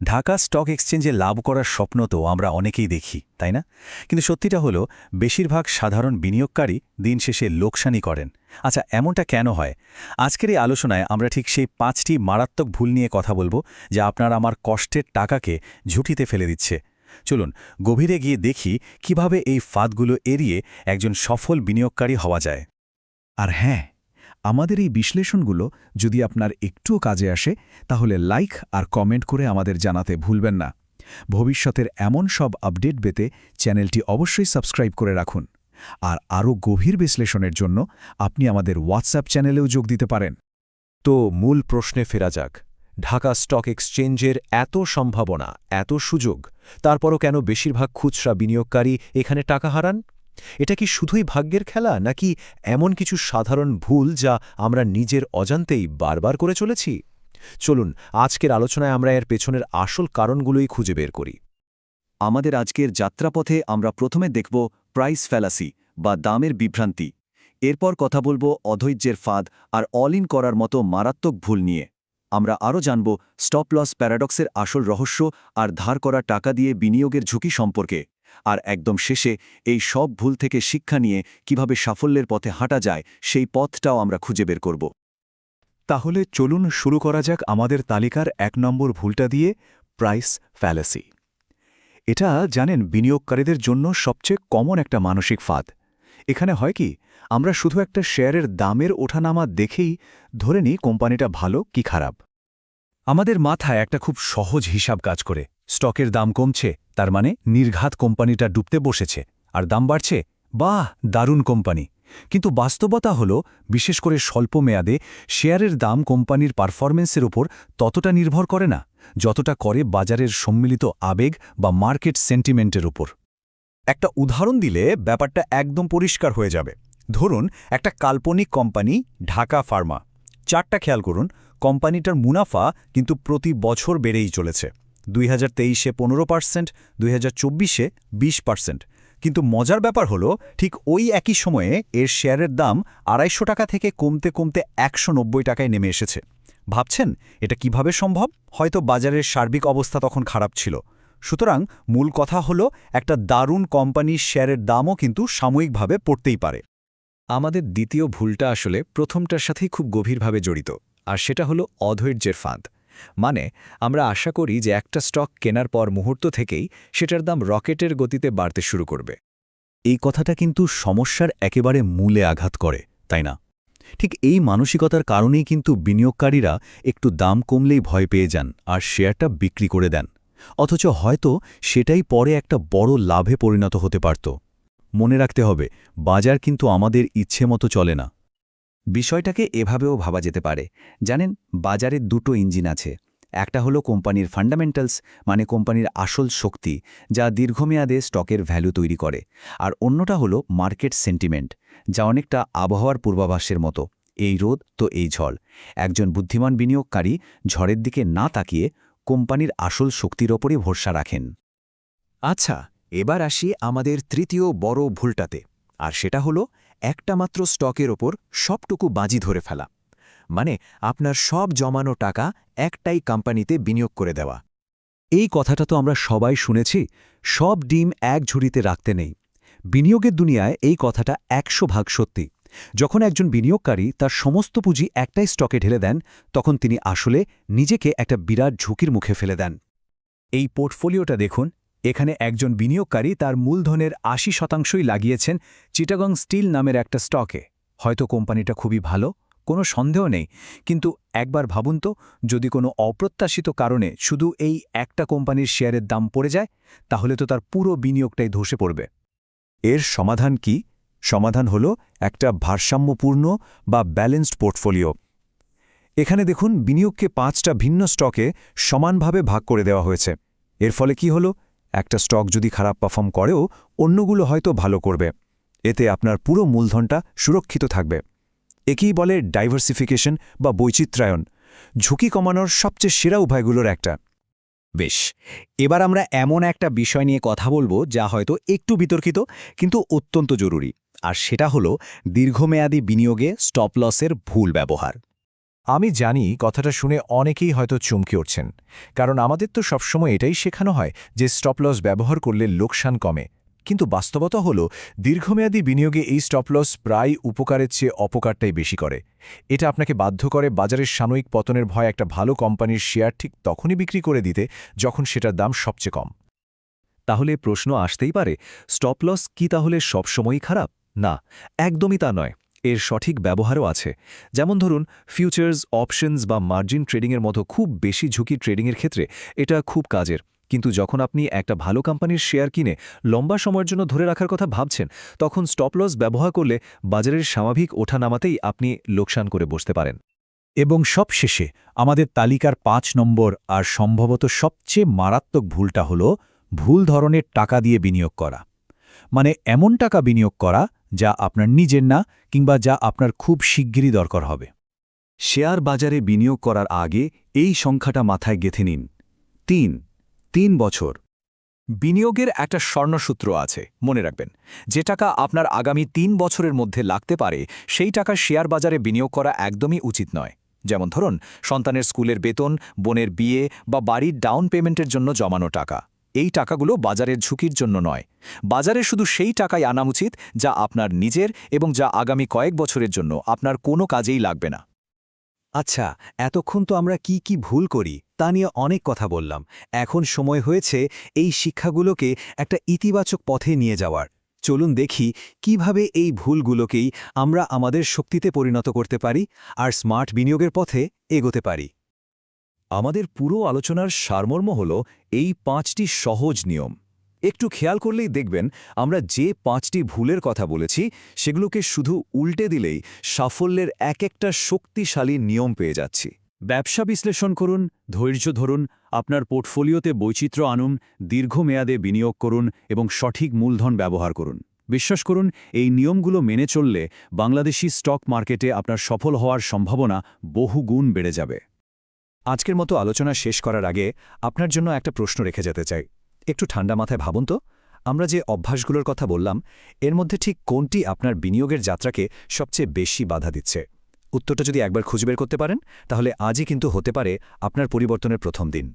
Dhaka stock এক্সচেঞ্জে লাভ করার স্বপ্ন তো আমরা অনেকেই দেখি, তাই না? কিন্তু সত্যিটা হলো, বেশিরভাগ সাধারণ বিনিয়োগকারী দিন শেষে লোকসানি করেন। আচ্ছা এমনটা কেন হয়? আজকের এই আলোচনায় আমরা ঠিক সেই পাঁচটি মারাত্মক ভুল নিয়ে কথা বলব যা আপনার আমার কষ্টের টাকাকে ঝুঁটিতে ফেলে দিচ্ছে। চলুন, গভীরে গিয়ে দেখি কীভাবে এই ফাঁদগুলো এড়িয়ে একজন সফল বিনিয়োগকারী হওয়া যায়। আর হ্যাঁ আমাদের এই বিশ্লেষণগুলো যদি আপনার একটুও কাজে আসে, তাহলে লাইক আর কমেন্ট করে আমাদের জানাতে ভুলবেন না। ভবিষ্যতের এমন সব আপডেট পেতে চ্যানেলটি অবশ্যই সাবস্ক্রাইব করে রাখুন। আর আরও গভীর বিশ্লেষণের জন্য আপনি আমাদের হোয়াটসঅ্যাপ চ্যানেলেও যোগ দিতে পারেন। তো মূল প্রশ্নে ফেরা যাক। ঢাকা স্টক এক্সচেঞ্জের এত সম্ভাবনা, এত সুযোগ, তারপরও কেন বেশিরভাগ খুচরা বিনিয়োগকারী এখানে টাকা হারান? এটা কি শুধুই ভাগ্যের খেলা, নাকি এমন কিছু সাধারণ ভুল যা আমরা নিজের অজান্তেই বারবার করে চলেছি? চলুন, আজকের আলোচনায় আমরা এর পেছনের আসল কারণগুলোই খুঁজে বের করি। আমাদের আজকের যাত্রাপথে আমরা প্রথমে দেখব প্রাইস ফ্যালাসি বা দামের বিভ্রান্তি। এরপর কথা বলব অধৈর্যের ফাঁদ আর অল ইন করার মতো মারাত্মক ভুল নিয়ে। আমরা আরও জানব স্টপ লস প্যারাডক্সের আসল রহস্য আর ধার করা টাকা দিয়ে বিনিয়োগের ঝুঁকি সম্পর্কে। আর একদম শেষে এই সব ভুল থেকে শিক্ষা নিয়ে কীভাবে সাফল্যের পথে হাঁটা যায়, সেই পথটাও আমরা খুঁজে বের করব। তাহলে চলুন শুরু করা যাক আমাদের তালিকার এক নম্বর ভুলটা দিয়ে, প্রাইস ফ্যালাসি। এটা, জানেন, বিনিয়োগকারীদের জন্য সবচেয়ে কমন একটা মানসিক ফাঁদ। এখানে হয় কি, আমরা শুধু একটা শেয়ারের দামের ওঠানামা দেখেই ধরে নিই কোম্পানিটা ভালো কি খারাপ। আমাদের মাথায় একটা খুব সহজ হিসাব কাজ করে। স্টকের দাম কমছে, তার মানে নির্ঘাত কোম্পানিটা ডুবতে বসেছে, আর দাম বাড়ছে, বাহ, দারুণ কোম্পানি। কিন্তু বাস্তবতা হল, বিশেষ করে স্বল্প মেয়াদে, শেয়ারের দাম কোম্পানির পারফরমেন্সের উপর ততটা নির্ভর করে না, যতটা করে বাজারের সম্মিলিত আবেগ বা মার্কেট সেন্টিমেন্টের উপর একটা উদাহরণ দিলে ব্যাপারটা একদম পরিষ্কার হয়ে যাবে। ধরুন, একটা কাল্পনিক কোম্পানি, ঢাকা ফার্মা। চারটা খেয়াল করুন কোম্পানিটার মুনাফা কিন্তু প্রতি বছর বেড়েই চলেছে। দুই হাজার তেইশে পনেরো পার্সেন্ট, দুই হাজার চব্বিশে বিশ পার্সেন্ট। কিন্তু মজার ব্যাপার হলো, ঠিক ওই একই সময়ে এর শেয়ারের দাম আড়াইশো টাকা থেকে কমতে কমতে একশো নব্বই টাকায় নেমে এসেছে। ভাবছেন, এটা কীভাবে সম্ভব? হয়তো বাজারের সার্বিক অবস্থা তখন খারাপ ছিল। সুতরাং মূল কথা হলো, একটা দারুণ কোম্পানির শেয়ারের দামও কিন্তু সাময়িকভাবে পড়তেই পারে। আমাদের দ্বিতীয় ভুলটা আসলে প্রথমটার সাথেই খুব গভীরভাবে জড়িত। আর সেটা হলো অধৈর্যের ফাঁদ। মানে আমরা আশা করি যে একটা স্টক কেনার পর মুহূর্ত থেকেই সেটার দাম রকেটের গতিতে বাড়তে শুরু করবে। এই কথাটা কিন্তু সমস্যার একেবারে মূলে আঘাত করে, তাই না? ঠিক এই মানসিকতার কারণেই কিন্তু বিনিয়োগকারীরা একটু দাম কমলেই ভয় পেয়ে যান আর শেয়ারটা বিক্রি করে দেন। অথচ হয়তো সেটাই পরে একটা বড় লাভে পরিণত হতে পারত। মনে রাখতে হবে, বাজার কিন্তু আমাদের ইচ্ছে মতো চলে না। বিষয়টাকে এভাবেও ভাবা যেতে পারে। জানেন, বাজারে দুটো ইঞ্জিন আছে। একটা হলো কোম্পানির ফান্ডামেন্টালস মানে কোম্পানির আসল শক্তি, যা দীর্ঘমেয়াদে স্টকের ভ্যালু তৈরি করে। আর অন্যটা হলো মার্কেট সেন্টিমেন্ট, যা অনেকটা আবহাওয়ার পূর্বাভাসের মতো। এই রোদ তো এই ঝড়। একজন বুদ্ধিমান বিনিয়োগকারী ঝড়ের দিকে না তাকিয়ে কোম্পানির আসল শক্তির ওপরই ভরসা রাখেন। আচ্ছা এবার আসি আমাদের তৃতীয় বড় ভুলটাতে। আর সেটা হলো একটা মাত্র স্টকের ওপর সবটুকু বাজি ধরে ফেলা। মানে আপনার সব জমানো টাকা একটাই কোম্পানিতে বিনিয়োগ করে দেওয়া। এই কথাটা তো আমরা সবাই শুনেছি, সব ডিম এক ঝুড়িতে রাখতে নেই। বিনিয়োগের দুনিয়ায় এই কথাটা একশো ভাগ সত্যি। যখন একজন বিনিয়োগকারী তার সমস্ত পুঁজি একটাই স্টকে ঢেলে দেন, তখন তিনি আসলে নিজেকে একটা বিরাট ঝুঁকির মুখে ফেলে দেন। এই পোর্টফোলিওটা দেখুন এখানে একজন বিনিয়োগকারী তার মূলধনের আশি শতাংশই লাগিয়েছেন চিটাগং স্টিল নামের একটা স্টকে। হয়তো কোম্পানিটা খুবই ভালো, কোনো সন্দেহ নেই, কিন্তু একবার ভাবুন তো, যদি কোনো অপ্রত্যাশিত কারণে শুধু এই একটা কোম্পানির শেয়ারের দাম পড়ে যায়, তাহলে তো তার পুরো বিনিয়োগটাই ধসে পড়বে। এর সমাধান কি? সমাধান হল একটা ভারসাম্যপূর্ণ বা ব্যালেন্সড পোর্টফোলিও। এখানে দেখুন, বিনিয়োগকে পাঁচটা ভিন্ন স্টকে সমানভাবে ভাগ করে দেওয়া হয়েছে। এর ফলে কি হলো? একটা স্টক যদি খারাপ পারফর্ম করেও অন্যগুলো হয়তো ভালো করবে। এতে আপনার পুরো মূলধনটা সুরক্ষিত থাকবে। একেই বলে ডাইভার্সিফিকেশন বা বৈচিত্র্যায়ন। ঝুঁকি কমানোর সবচেয়ে সেরা উপায়গুলোর একটা। বেশ, এবার আমরা এমন একটা বিষয় নিয়ে কথা বলব যা হয়তো একটু বিতর্কিত, কিন্তু অত্যন্ত জরুরি। আর সেটা হলো দীর্ঘমেয়াদী বিনিয়োগে স্টপ লসের ভুল ব্যবহার। আমি জানি কথাটা শুনে অনেকেই হয়তো চমকে উঠছেন, কারণ আমাদের তো সবসময় এটাই শেখানো হয় যে স্টপ লস ব্যবহার করলে লোকসান কমে। কিন্তু বাস্তবতা হল, দীর্ঘমেয়াদী বিনিয়োগে এই স্টপ লস প্রায় উপকারের চেয়ে অপকারটাই বেশি করে। এটা আপনাকে বাধ্য করে বাজারের সাময়িক পতনের ভয় একটা ভালো কোম্পানির শেয়ার ঠিক তখনই বিক্রি করে দিতে, যখন সেটার দাম সবচেয়ে কম। তাহলে প্রশ্ন আসতেই পারে স্টপ লস কি তাহলে সবসময়ই খারাপ? না, একদমই তা নয়। এর সঠিক ব্যবহারও আছে। যেমন ধরুন ফিউচার্স অপশনস বা মার্জিন ট্রেডিংয়ের মতো খুব বেশি ঝুঁকি ট্রেডিংয়ের ক্ষেত্রে এটা খুব কাজের। কিন্তু যখন আপনি একটা ভালো কোম্পানির শেয়ার কিনে লম্বা সময়ের জন্য ধরে রাখার কথা ভাবছেন, তখন স্টপ লস ব্যবহার করলে বাজারের স্বাভাবিক ওঠা নামাতেই আপনি লোকসান করে বসতে পারেন। এবং সবশেষে আমাদের তালিকার পাঁচ নম্বর আর সম্ভবত সবচেয়ে মারাত্মক ভুলটা হল ভুল ধরনের টাকা দিয়ে বিনিয়োগ করা। মানে এমন টাকা বিনিয়োগ করা যা আপনার নিজের না কিংবা যা আপনার খুব শিগগিরই দরকার হবে। শেয়ার বাজারে বিনিয়োগ করার আগে এই সংখ্যাটা মাথায় গেথে নিন। তিন তিন বছর। বিনিয়োগের একটা স্বর্ণসূত্র আছে, মনে রাখবেন। যে টাকা আপনার আগামী তিন বছরের মধ্যে লাগতে পারে, সেই টাকা শেয়ার বাজারে বিনিয়োগ করা একদমই উচিত নয়। যেমন ধরুন, সন্তানের স্কুলের বেতন, বোনের বিয়ে বা বাড়ির ডাউন পেমেন্টের জন্য জমানো টাকা। এই টাকাগুলো বাজারের ঝুঁকির জন্য নয়। বাজারে শুধু সেই টাকাই আনা উচিত যা আপনার নিজের এবং যা আগামী কয়েক বছরের জন্য আপনার কোনো কাজেই লাগবে না। আচ্ছা এতক্ষণ তো আমরা কি কি ভুল করি তা নিয়ে অনেক কথা বললাম। এখন সময় হয়েছে এই শিক্ষাগুলোকে একটা ইতিবাচক পথে নিয়ে যাওয়ার। চলুন দেখি কীভাবে এই ভুলগুলোকেই আমরা আমাদের শক্তিতে পরিণত করতে পারি আর স্মার্ট বিনিয়োগের পথে এগোতে পারি। আমাদের পুরো আলোচনার সারমর্ম হল এই পাঁচটি সহজ নিয়ম। একটু খেয়াল করলেই দেখবেন আমরা যে পাঁচটি ভুলের কথা বলেছি, সেগুলোকে শুধু উল্টে দিলেই সাফল্যের এক একটা শক্তিশালী নিয়ম পেয়ে যাচ্ছি। ব্যবসা বিশ্লেষণ করুন, ধৈর্য ধরুন, আপনার পোর্টফোলিওতে বৈচিত্র্য আনুন, দীর্ঘমেয়াদে বিনিয়োগ করুন এবং সঠিক মূলধন ব্যবহার করুন। বিশ্বাস করুন, এই নিয়মগুলো মেনে চললে বাংলাদেশি স্টক মার্কেটে আপনার সফল হওয়ার সম্ভাবনা বহুগুণ বেড়ে যাবে। আজকের মতো আলোচনা শেষ করার আগে আপনার জন্য একটা প্রশ্ন রেখে যেতে চাই। একটু ঠান্ডা মাথায় ভাবুন তো। আমরা যে অভ্যাসগুলোর কথা বললাম, এর মধ্যে ঠিক কোনটি আপনার বিনিয়োগের যাত্রাকে সবচেয়ে বেশি বাধা দিচ্ছে? উত্তরটা যদি একবার খুঁজে বের করতে পারেন, তাহলে আজই কিন্তু হতে পারে আপনার পরিবর্তনের প্রথম দিন।